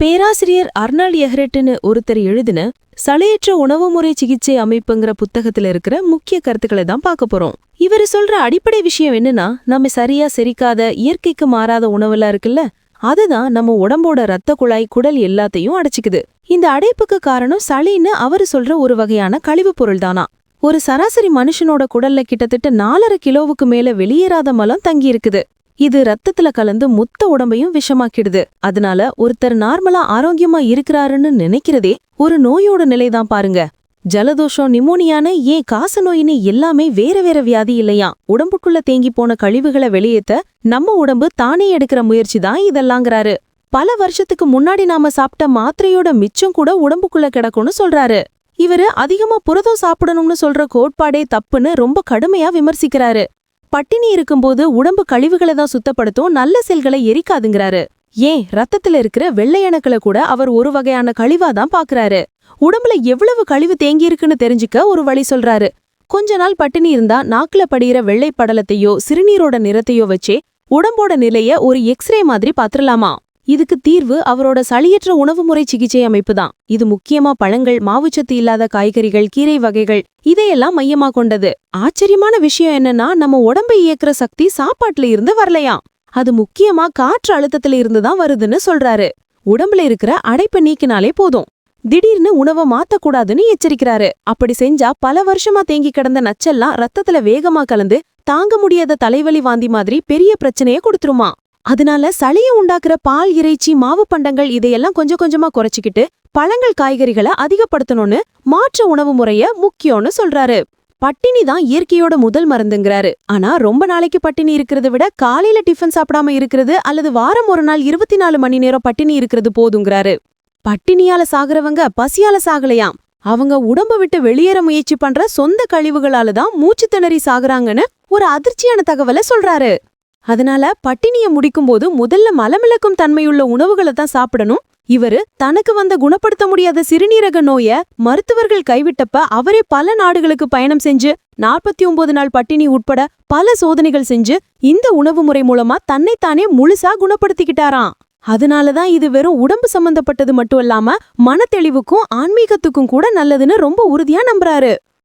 பேராசிரியர் அர்னால்ட் எஹ்ரெட்னு ஒருத்தர் எழுதின சளையற்ற உணவு முறை சிகிச்சை அமைப்புங்கிற புத்தகத்துல இருக்கிற முக்கிய கருத்துக்களை தான் பார்க்க போறோம். இவர் சொல்ற அடிப்படை விஷயம் என்னன்னா நம்ம சரியா செரிக்காத இயற்கைக்கு மாறாத உணவெல்லாம் இருக்குல்ல அதுதான் நம்ம உடம்போட ரத்த குழாய் குடல் எல்லாத்தையும் அடைச்சிக்குது. இந்த அடைப்புக்கு காரணம் சளின்னு அவரு சொல்ற ஒரு வகையான கழிவுப் பொருள் தானா. ஒரு சராசரி மனுஷனோட குடல்ல கிட்டத்தட்ட நாலரை கிலோவுக்கு மேல வெளியேறாத மலம் தங்கி இருக்குது இது ரத்தத்துல கலந்து மொத்த உடம்பையும் விஷமாக்கிடுது. அதனால ஒருத்தர் நார்மலா ஆரோக்கியமா இருக்கிறாருன்னு நினைக்கிறதே ஒரு நோயோட நிலைதான் பாருங்க. ஜலதோஷம் நிமோனியான்னு ஏன் காச நோயின்னு எல்லாமே வேற வேற வியாதி இல்லையா? உடம்புக்குள்ள தேங்கி போன கழிவுகளை வெளியேத்த நம்ம உடம்பு தானே எடுக்கிற முயற்சி தான் இதெல்லாங்கிறாரு. பல வருஷத்துக்கு முன்னாடி நாம சாப்பிட்ட மாத்திரையோட மிச்சம் கூட உடம்புக்குள்ள கிடக்கும்னு சொல்றாரு. இவரு அதிகமா புரதம் சாப்பிடணும்னு சொல்ற கோட்பாடே தப்புன்னு ரொம்ப கடுமையா விமர்சிக்கிறாரு. பட்டினி இருக்கும்போது உடம்பு கழிவுகளை தான் சுத்தப்படுத்தும் நல்ல செல்களை எரிக்காதுங்கிறாரு. ஏன்? ரத்தத்துல இருக்கிற வெள்ளையணுக்களை கூட அவர் ஒரு வகையான கழிவா தான் பாக்குறாரு. உடம்புல எவ்வளவு கழிவு தேங்கியிருக்குன்னு தெரிஞ்சுக்க ஒரு வழி சொல்றாரு. கொஞ்ச நாள் பட்டினி இருந்தா நாக்குல படிகிற வெள்ளை படலத்தையோ சிறுநீரோட நிறத்தையோ வச்சே உடம்போட நிலைய ஒரு எக்ஸ்ரே மாதிரி பாத்துரலாமா? இதுக்கு தீர்வு அவரோட சளியற்ற உணவு முறை சிகிச்சை அமைப்பு தான். இது முக்கியமா பழங்கள் மாவுச்சத்து இல்லாத காய்கறிகள் கீரை வகைகள் இதையெல்லாம் மையமா கொண்டது. ஆச்சரியமான விஷயம் என்னன்னா நம்ம உடம்பை இயக்குற சக்தி சாப்பாட்டுல இருந்து வரலையாம் அது முக்கியமா காற்று அழுத்தத்துல இருந்து தான் வருதுன்னு சொல்றாரு. உடம்புல இருக்கிற அடைப்பை நீக்கினாலே போதும். திடீர்னு உணவை மாத்தக்கூடாதுன்னு எச்சரிக்கிறாரு. அப்படி செஞ்சா பல வருஷமா தேங்கி கிடந்த நச்செல்லாம் ரத்தத்துல வேகமா கலந்து தாங்க முடியாத தலைவலி வாந்தி மாதிரி பெரிய பிரச்சனைய கொடுத்துருமா? அதனால சளிய உண்டாக்குற பால் இறைச்சி மாவு பண்டங்கள் இதையெல்லாம் கொஞ்சம் கொஞ்சமா குறைச்சிக்கிட்டு பழங்கள் காய்கறிகளை அதிகப்படுத்தணும்னு மாற்று உணவு முறைய முக்கியம்னு சொல்றாரு. பட்டினி தான் இயற்கையோட முதல் மருந்துங்கிறாரு. ஆனா ரொம்ப நாளைக்கு பட்டினி இருக்கிறத விட காலையில டிஃபன் சாப்பிடாம இருக்கிறது அல்லது வாரம் ஒரு நாள் இருபத்தி நாலு மணி நேரம் பட்டினி இருக்கிறது போதுங்கிறாரு. பட்டினியால சாகுறவங்க பசியால சாகலையாம். அவங்க உடம்ப விட்டு வெளியேற முயற்சி பண்ற சொந்த கழிவுகளால தான் மூச்சு திணறி சாகுறாங்கன்னு ஒரு அதிர்ச்சியான தகவலை சொல்றாரு. அதனால பட்டினிய முடிக்கும்போது முதல்ல மலமிளக்கும் தன்மையுள்ள உணவுகளை தான் சாப்பிடணும். இவரு தனக்கு வந்த குணப்படுத்த முடியாத சிறுநீரக நோய மருத்துவர்கள் கைவிட்டப்ப அவரே பல நாடுகளுக்கு பயணம் செஞ்சு நாற்பத்தி ஒன்பது நாள் பட்டினி உட்பட பல சோதனைகள் செஞ்சு இந்த உணவு முறை மூலமா தன்னைத்தானே முழுசா குணப்படுத்திக்கிட்டாராம். அதனாலதான் இது வெறும் உடம்பு சம்பந்தப்பட்டது மட்டும் இல்லாம மனத்தெளிவுக்கும் ஆன்மீகத்துக்கும் கூட நல்லதுன்னு ரொம்ப உறுதியா நம்புறாரு.